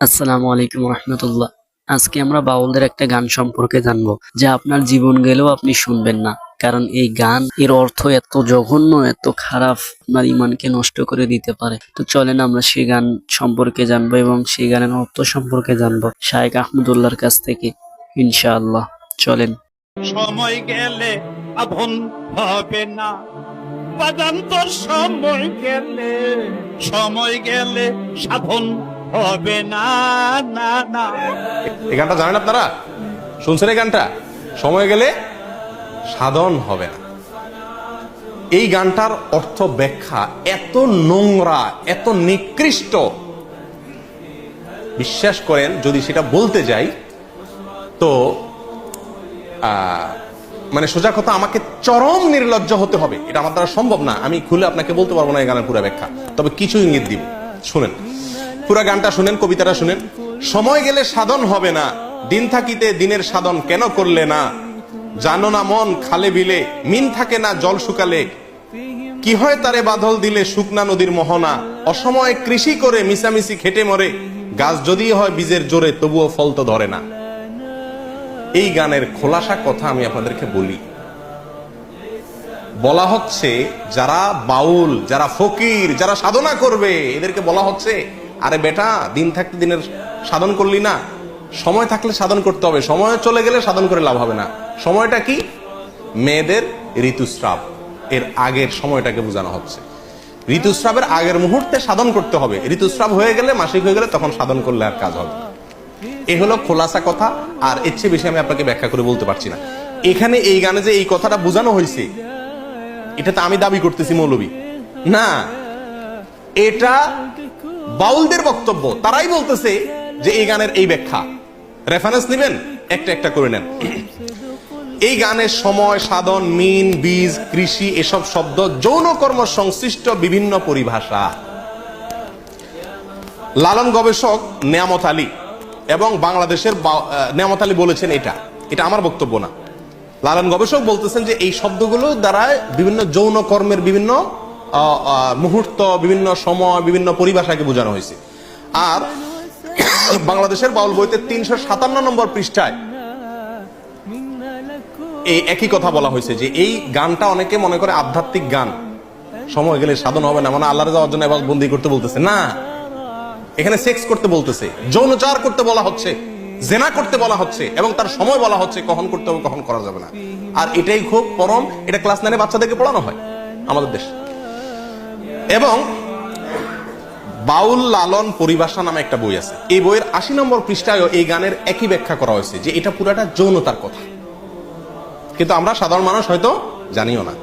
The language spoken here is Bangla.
আসসালামু আলাইকুম রহমতুল্লাহ। আজকে আমরা বাউলদের একটা গান সম্পর্কে জানব, যা আপনার জীবন গেলেও আপনি শুনবেন না। কারণ এই গান, এর অর্থ এত জঘন্য, এত খারাপ, আপনার ইমানকে নষ্ট করে দিতে পারে। তো চলেন আমরা সেই গান সম্পর্কে জানব এবং সেই গানের অর্থ সম্পর্কে জানব শায়েক আহমদুল্লাহর কাছ থেকে, ইনশাআল্লাহ। চলেন। সময় গেলে আভন হবে না। বাদান্তর সময় গেলে সময় গেলে সাধন হবে না এই গানটা জানেন আপনারা? শুনছেন এই গানটা? সময় গেলে সাধন হবে না। এই গানটার অর্থ ব্যাখ্যা এত নোংরা, এত নিকৃষ্ট। বিশ্বাস করেন, যদি সেটা বলতে যাই, তো মানে সোজা কথা, আমাকে চরম নির্লজ্জ হতে হবে। এটা আমার দ্বারা সম্ভব না। আমি খুলে আপনাকে বলতে পারব না এই গানের পুরো ব্যাখ্যা। তবে কিছু ইঙ্গিত দিব। শুনেন। পুরা গানটা শুনেন, কবিতাটা শুনেন। সময় গেলে সাধন হবে না। দিন থাকিতে দিনের সাধন কেন করলে না? জানো না মন খালে বিলে, মিন থাকে না জল শুকালে। কি হয় তারে বাদল দিলে শুকনা নদীর মোহনা। অসময়ে কৃষি করে মিশামিশি খেটে মরে। গাছ যদি হয় বীজের জোরে, তবুও ফল তো ধরে না। এই গানের খোলাসা কথা আমি আপনাদেরকে বলি। বলা হচ্ছে, যারা বাউল, যারা ফকির, যারা সাধনা করবে, এদেরকে বলা হচ্ছে আরে বেটা, দিন থাকতে দিনের সাধন করলি না। সময় থাকলে সাধন করতে হবে। সময় চলে গেলে সাধন করে লাভ হবে না। সময়টা কি? মেয়েদের ঋতুস্রাব। এর আগের সময়টাকে বোঝানো হচ্ছে। ঋতুস্রাবের আগের মুহূর্তে সাধন করতে হবে। ঋতুস্রাব হয়ে গেলে, মাসিক হয়ে গেলে তখন সাধন করলে আর কাজ হবে এ হলো খোলাসা কথা। আর এর চেয়ে বেশি আমি আপনাকে ব্যাখ্যা করে বলতে পারছি না। এখানে এই গানে যে এই কথাটা বোঝানো হয়েছে, এটা তো আমি দাবি করতেছি মৌলবী। না, এটা বাউলদের বক্তব্য তারাই বলতেছে যে এই গানের এই ব্যাখ্যা। রেফারেন্স নেবেন একটা একটা করে নেন। এই গানের সময় সাধন মিন বীজ কৃষি এসব শব্দ যৌন কর্ম সংশ্লিষ্ট বিভিন্ন পরিভাষা। লালন গবেষক নেয়ামত আলী এবং বাংলাদেশের আহ, আলী বলেছেন এটা। এটা আমার বক্তব্য না। লালন গবেষক বলতেছেন যে এই শব্দগুলো দ্বারা বিভিন্ন যৌন কর্মের বিভিন্ন মুহূর্ত, বিভিন্ন সময়, বিভিন্ন পরিভাষাকে বোঝানো হয়েছে। আর বাংলাদেশের বাউল বইতে তিনশো সাতান্ন নম্বর পৃষ্ঠায় এই একই কথা বলা হয়েছে যে এই গানটা অনেকে মনে করে আধ্যাত্মিক গান। সময় গেলে সাধন হবে না মানে আল্লাহর যাওয়ার জন্য এবার বন্দি করতে বলতেছে। না, এখানে সেক্স করতে বলতেছে যৌনচার করতে বলা হচ্ছে, জেনা করতে বলা হচ্ছে, এবং তার সময় বলা হচ্ছে, কখন করতে হবে, কখন করা যাবে না। আর এটাই খুব পরম, এটা ক্লাস নাইনে বাচ্চাদেরকে পড়ানো হয়, আমাদের দেশ। এবং বাউল লালন পরিভাষা নামে একটা বই আছে। এই বইয়ের আশি নম্বর পৃষ্ঠায় এই গানের একই ব্যাখ্যা করা হয়েছে যে এটা পুরাটা যৌনতার কথা। কিন্তু আমরা সাধারণ মানুষ হয়তো জানিও না।